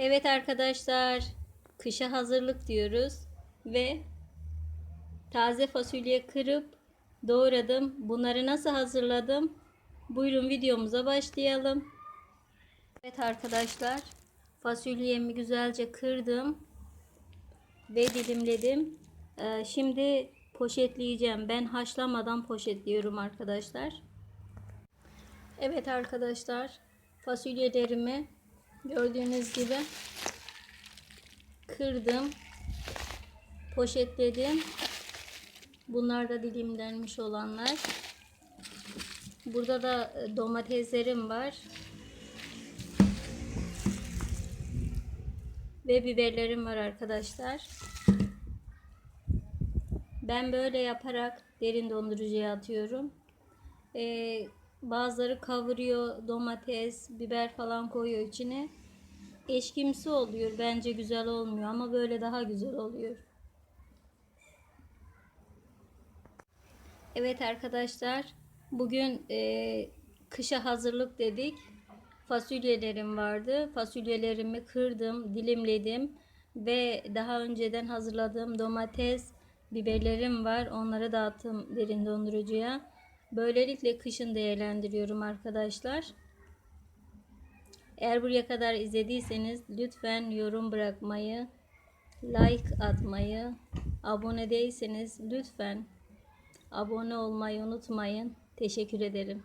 Evet arkadaşlar, kışa hazırlık diyoruz ve taze fasulye kırıp doğradım. Bunları nasıl hazırladım? Buyurun videomuza başlayalım. Evet arkadaşlar, fasulyemi güzelce kırdım ve dilimledim. Ee, şimdi poşetleyeceğim. Ben haşlamadan poşetliyorum arkadaşlar. Evet arkadaşlar, fasulyelerimi gördüğünüz gibi kırdım, poşetledim. Bunlar da dilimlenmiş olanlar. Burada da e, domateslerim var. Ve biberlerim var arkadaşlar. Ben böyle yaparak derin dondurucuya atıyorum. Ee, bazıları kavuruyor domates, biber falan koyuyor içine. Eşkimsi oluyor. Bence güzel olmuyor ama böyle daha güzel oluyor. Evet arkadaşlar, bugün e, kışa hazırlık dedik. Fasulyelerim vardı. Fasulyelerimi kırdım, dilimledim ve daha önceden hazırladığım domates, biberlerim var. Onları dağıttım derin dondurucuya. Böylelikle kışın değerlendiriyorum arkadaşlar. Eğer buraya kadar izlediyseniz lütfen yorum bırakmayı, like atmayı, abone değilseniz lütfen abone olmayı unutmayın. Teşekkür ederim.